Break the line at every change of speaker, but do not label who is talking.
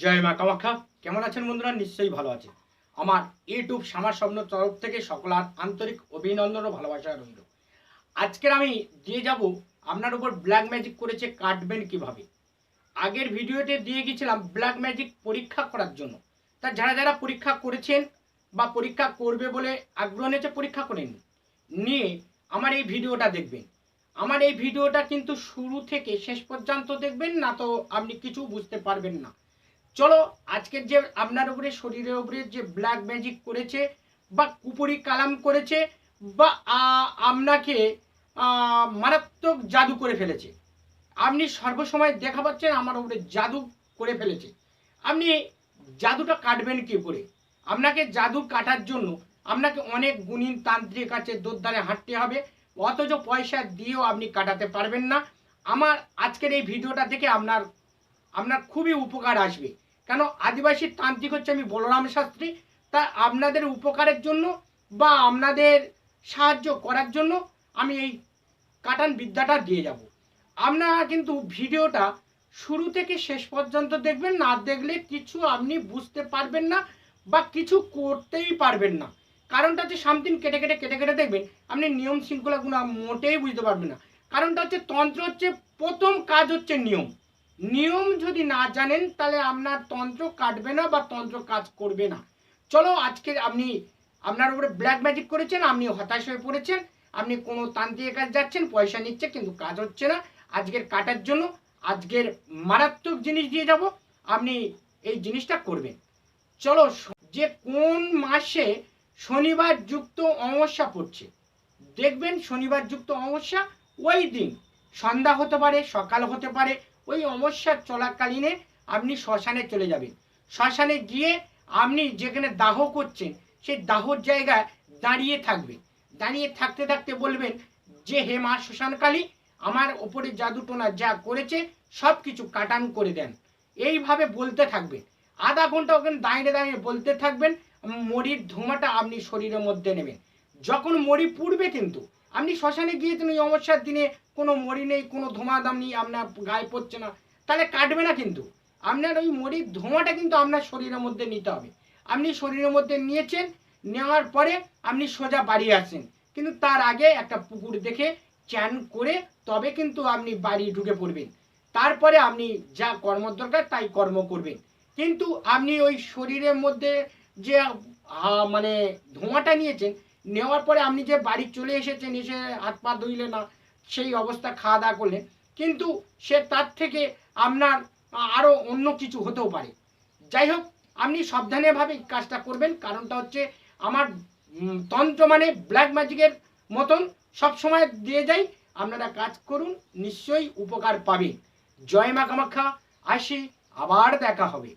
জয় মা কামাখ্যা। কেমন আছেন বন্ধুরা? নিশ্চয়ই ভালো আছে আমার ইউটিউব সামার স্বপ্ন তরফ থেকে সকলার আন্তরিক অভিনন্দন ও ভালোবাসা রইল। আজকের আমি দিয়ে যাব আপনার উপর ব্ল্যাক ম্যাজিক করেছে কাটবেন কীভাবে। আগের ভিডিওতে দিয়ে গেছিলাম ব্ল্যাক ম্যাজিক পরীক্ষা করার জন্য। তা যারা যারা পরীক্ষা করেছেন বা পরীক্ষা করবে বলে আগ্রহ নিয়েছে, পরীক্ষা করে নিন। নিয়ে আমার এই ভিডিওটা দেখবেন। আমার এই ভিডিওটা কিন্তু শুরু থেকে শেষ পর্যন্ত দেখবেন, না তো আপনি কিছু বুঝতে পারবেন না। চলো, আজকের যে আপনার উপরে, শরীরের উপরে যে ব্ল্যাক ম্যাজিক করেছে, বা কুপুরি কালাম করেছে, বা আপনাকে মারাত্মক জাদু করে ফেলেছে। আপনি সর্বসময় দেখা পাচ্ছেন আমার উপরে জাদু করে ফেলেছে। আপনি জাদুটা কাটবেন কি করে? আপনাকে জাদু কাটার জন্য আপনাকে অনেক গুণীন তান্ত্রিক আছে, দোদ্দারে হাঁটতে হবে। অথচ পয়সা দিয়েও আপনি কাটাতে পারবেন না। আমার আজকের এই ভিডিওটা থেকে আপনার আপনার খুবই উপকার আসবে। কেন আদিবাসী তান্ত্রিক হচ্ছে আমি বলরাম শাস্ত্রী। তা আপনাদের উপকারের জন্য বা আপনাদের সাহায্য করার জন্য আমি এই কাটান বিদ্যাটা দিয়ে যাব। আপনারা কিন্তু ভিডিওটা শুরু থেকে শেষ পর্যন্ত দেখবেন, না দেখলে কিছু আপনি বুঝতে পারবেন না বা কিছু করতেই পারবেন না। কারণটা হচ্ছে সামথিং কেটে কেটে কেটে কেটে দেখবেন, আপনি নিয়ম শৃঙ্খলাগুলো মোটেই বুঝতে পারবেন না। কারণটা হচ্ছে তন্ত্র হচ্ছে প্রথম কাজ হচ্ছে নিয়ম। নিয়ম যদি না জানেন, তাহলে আপনার তন্ত্র কাটবে না বা তন্ত্র কাজ করবে না। চলো, আজকে আপনি আপনার উপরে ব্ল্যাক ম্যাজিক করেছেন, আপনি হতাশ হয়ে পড়েছেন, আপনি কোনো তান্ত্রিকের কাজ যাচ্ছেন, পয়সা নিচ্ছে কিন্তু কাজ হচ্ছে না। আজকের কাটার জন্য আজকের মারাত্মক জিনিস দিয়ে যাব, আপনি এই জিনিসটা করবেন। চলো, যে কোন মাসে শনিবার যুক্ত অমাবস্যা পড়ছে, দেখবেন শনিবার যুক্ত অমাবস্যা ওই দিন। সন্ধ্যা হতে পারে, সকাল হতে পারে ওই অমাবস্যার চলাকালীনে আপনি শ্মশানে চলে যাবেন। শ্মশানে গিয়ে আপনি যেখানে দাহ করছেন, সেই দাহর জায়গায় দাঁড়িয়ে থাকবেন। দাঁড়িয়ে থাকতে থাকতে বলবেন যে, হে মা শ্মশানকালী, আমার ওপরে জাদুটোনা যা করেছে সব কিছু কাটান করে দেন। এইভাবে বলতে থাকবেন। আধা ঘণ্টা ওখানে দাঁড়িয়ে দাঁড়িয়ে বলতে থাকবেন, মরির ধোঁয়াটা আপনি শরীরের মধ্যে নেবেন। যখন মরি পুড়বে কিন্তু আপনি শ্মশানে গিয়ে তুমি অমাবস্যার দিনে কোনো মরি নেই, কোনো ধোঁয়া দাম নেই, আপনার গায়ে পড়ছে না, তাহলে কাটবে না কিন্তু। আপনার ওই মরির ধোঁয়াটা কিন্তু আপনার শরীরের মধ্যে নিতে হবে। আপনি শরীরের মধ্যে নিয়েছেন, নেওয়ার পরে আপনি সোজা বাড়ি আসেন। কিন্তু তার আগে একটা পুকুর দেখে চ্যান করে তবে কিন্তু আপনি বাড়ি ঢুকে পড়বেন। তারপরে আপনি যা কর্ম দরকার তাই কর্ম করবেন। কিন্তু আপনি ওই শরীরের মধ্যে যে মানে ধোঁয়াটা নিয়েছেন নেওয়ার পরে আপনি যে বাড়ি চলে এসেছেন, এসে হাত পা ধুইলে না, সেই অবস্থা খাওয়া দাওয়া করলেন। কিন্তু সে তার থেকে আপনার আরও অন্য কিছু হতেও পারে। যাই হোক, আপনি সাবধানেভাবে কাজটা করবেন। কারণটা হচ্ছে আমার তন্ত্র মানে ব্ল্যাক ম্যাজিকের মতন সব সময় দিয়ে যাই, আপনারা কাজ করুন, নিশ্চয়ই উপকার পাবেন। জয় মা কামাখ্যা, আসি, আবার দেখা হবে।